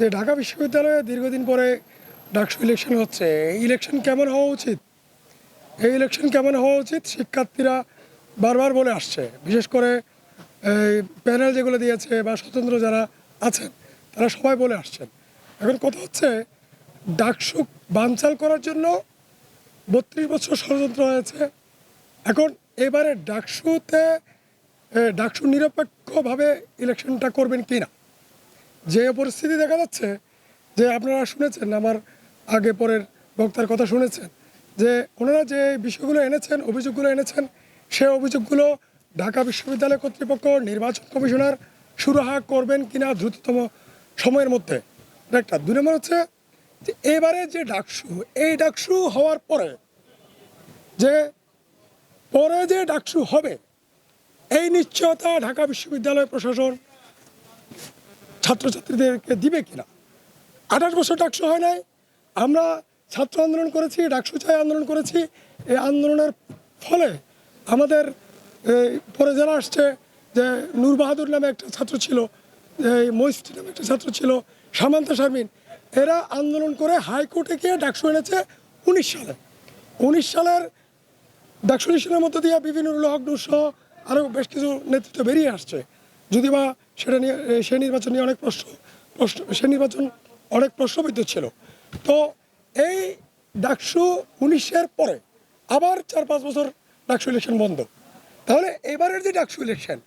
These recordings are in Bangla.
যে ঢাকা বিশ্ববিদ্যালয়ে দীর্ঘদিন পরে ডাকসু ইলেকশন হচ্ছে ইলেকশন কেমন হওয়া উচিত? এই ইলেকশন কেমন হওয়া উচিত? শিক্ষার্থীরা বারবার বলে আসছে, বিশেষ করে এই প্যানেল যেগুলো দিয়েছে বা স্বতন্ত্র যারা আছেন, তারা সবাই বলে আসছেন। এখন কথা হচ্ছে, ডাকসু বানচাল করার জন্য বত্রিশ বছর ষড়যন্ত্র হয়েছে। এখন এবারে ডাকসুতে ডাকসু নিরপেক্ষভাবে ইলেকশনটা করবেন কি না যে পরিস্থিতি দেখা যাচ্ছে, যে আপনারা শুনেছেন, আমার আগে পরের বক্তার কথা শুনেছেন, যে ওনারা যে বিষয়গুলো এনেছেন, অভিযোগগুলো এনেছেন, সে অভিযোগগুলো ঢাকা বিশ্ববিদ্যালয় কর্তৃপক্ষ নির্বাচন কমিশনার সুরাহা করবেন কিনা দ্রুততম সময়ের মধ্যে। একটা, দুই নম্বর হচ্ছে যে এবারে যে ডাকসু, এই ডাকসু হওয়ার পরে, যে পরে যে ডাকসু হবে, এই নিশ্চয়তা ঢাকা বিশ্ববিদ্যালয় প্রশাসন ছাত্রছাত্রীদেরকে দিবে কিনা? আঠাশ বছর ডাকসু হয় নাই। আমরা ছাত্র আন্দোলন করেছি, ডাকসু চাই আন্দোলন করেছি। এই আন্দোলনের ফলে আমাদের পরে যারা আসছে যে নূর বাহাদুর নামে একটা ছাত্র ছিল এই মহিষ্টি নামে একটা ছাত্র ছিল, সামান্তা শারমিন। এরা আন্দোলন করে হাইকোর্টে গিয়ে ডাকসু এনেছে উনিশ সালে। উনিশ সালের ডাকসু ইলেকশনের মধ্য দিয়ে বিভিন্ন হক সহ আরও বেশ কিছু নেতৃত্ব বেরিয়ে আসছে। যদি বা সেটা নিয়ে সে নির্বাচন নিয়ে অনেক প্রশ্ন প্রশ্ন, সে নির্বাচন অনেক প্রশ্নবিদ্ধ ছিল। তো এই ডাকসু উনিশের পরে আবার চার পাঁচ বছর ডাকসু ইলেকশন বন্ধ। তাহলে এবারের যে ডাকসু ইলেকশন,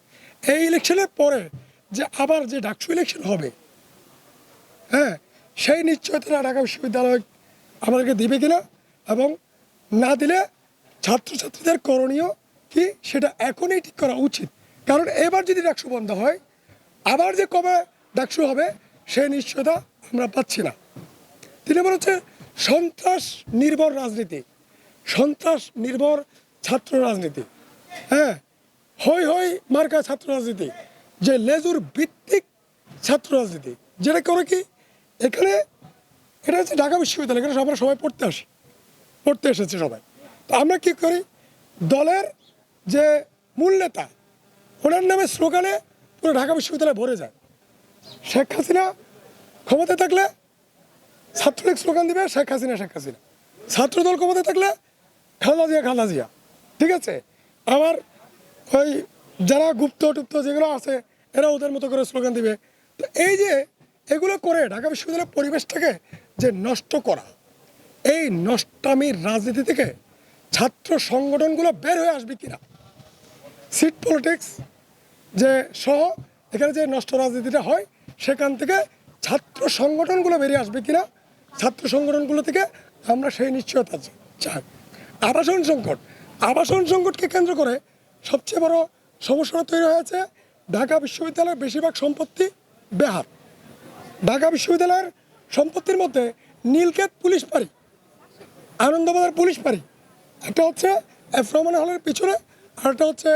এই ইলেকশনের পরে যে আবার যে ডাকসু ইলেকশন হবে হ্যাঁ সেই নিশ্চয়তা ঢাকা বিশ্ববিদ্যালয় আমাদেরকে দিবে কিনা এবং না দিলে ছাত্রছাত্রীদের করণীয় কি, সেটা এখনই ঠিক করা উচিত। কারণ এবার যদি ডাকসু বন্ধ হয় আবার যে কবে ডাকসু হবে সেই নিশ্চয়তা আমরা পাচ্ছি না। তিনি হচ্ছে, সন্ত্রাস নির্ভর রাজনীতি। সন্ত্রাস নির্ভর ছাত্র রাজনীতি। হ্যাঁ হই হই মার্কা ছাত্র রাজনীতি। যে লেজুর ভিত্তিক ছাত্র রাজনীতি। যেটা করে কি, এখানে এটা হচ্ছে ঢাকা বিশ্ববিদ্যালয়, এখানে আমরা সবাই পড়তে আসি, পড়তে এসেছে সবাই। তো আমরা কি করি, দলের যে মূল নেতা, ওনার নামে স্লোগানে পুরো ঢাকা বিশ্ববিদ্যালয় ভরে যায়। শেখ হাসিনা ক্ষমতায় থাকলে ছাত্রলীগ স্লোগান দিবে, শেখ হাসিনা শেখ হাসিনা। ছাত্রদল ক্ষমতায় থাকলে খালেদা জিয়া খালেদা জিয়া। ঠিক আছে? আবার ওই যারা গুপ্ত, টুপ্ত যেগুলো আছে, এরা ওদের মতো করে স্লোগান দিবে। তো এই যে এগুলো করে ঢাকা বিশ্ববিদ্যালয়ের পরিবেশটাকে যে নষ্ট করা, এই নষ্টামির রাজনীতি থেকে ছাত্র সংগঠনগুলো বের হয়ে আসবে কিনা? সিট পলিটিক্স যে সহ, এখানে যে নষ্ট রাজনীতিটা হয়, সেখান থেকে ছাত্র সংগঠনগুলো বেরিয়ে আসবে কিনা, ছাত্র সংগঠনগুলো থেকে আমরা সেই নিশ্চয়তা চাই। আবাসন সংকট। আবাসন সংকটকে কেন্দ্র করে সবচেয়ে বড় সমস্যাটা তৈরি হয়েছে ঢাকা বিশ্ববিদ্যালয়ের বেশিরভাগ সম্পত্তি বেহাত ঢাকা বিশ্ববিদ্যালয়ের সম্পত্তির মধ্যে নীলক্ষেত পুলিশ পাড়ি আনন্দবাজার পুলিশ পাড়ি একটা হচ্ছে এফ রহমান হলের পিছনে আর একটা হচ্ছে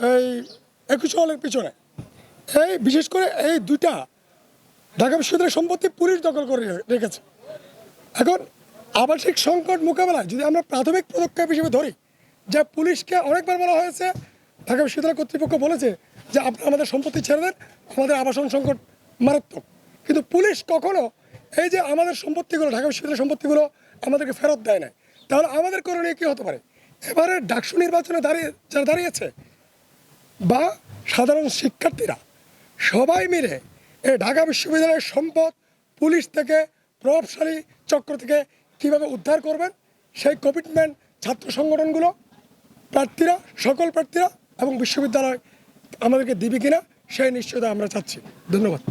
এই একুশ হলের পিছনে। এই, বিশেষ করে এই দুইটা ঢাকা বিশ্ববিদ্যালয়ের সম্পত্তি পুলিশ দখল করে রেখেছে। এখন আবাসিক সংকট মোকাবেলায় যদি আমরা প্রাথমিক পদক্ষেপ হিসেবে ধরি, যে পুলিশকে অনেকবার বলা হয়েছে, ঢাকা বিশ্ববিদ্যালয় কর্তৃপক্ষ বলেছে যে আপনারা আমাদের সম্পত্তি ছেড়ে দেন, আমাদের আবাসন সংকট মারাত্মক। কিন্তু পুলিশ কখনো এই যে আমাদের সম্পত্তিগুলো, ঢাকা বিশ্ববিদ্যালয়ের সম্পত্তিগুলো আমাদেরকে ফেরত দেয় না তাহলে আমাদের করণীয় কী হতে পারে? এবারে ডাকসু নির্বাচনে দাঁড়িয়ে যারা দাঁড়িয়েছে বা সাধারণ শিক্ষার্থীরা সবাই মিলে এই ঢাকা বিশ্ববিদ্যালয়ের সম্পদ পুলিশ থেকে, প্রভাবশালী চক্র থেকে কীভাবে উদ্ধার করবেন, সেই কমিটমেন্ট ছাত্র সংগঠনগুলো, প্রার্থীরা, সকল প্রার্থীরা এবং বিশ্ববিদ্যালয় আমাদেরকে দিবে কিনা, সেই নিশ্চয়তা আমরা চাচ্ছি। ধন্যবাদ।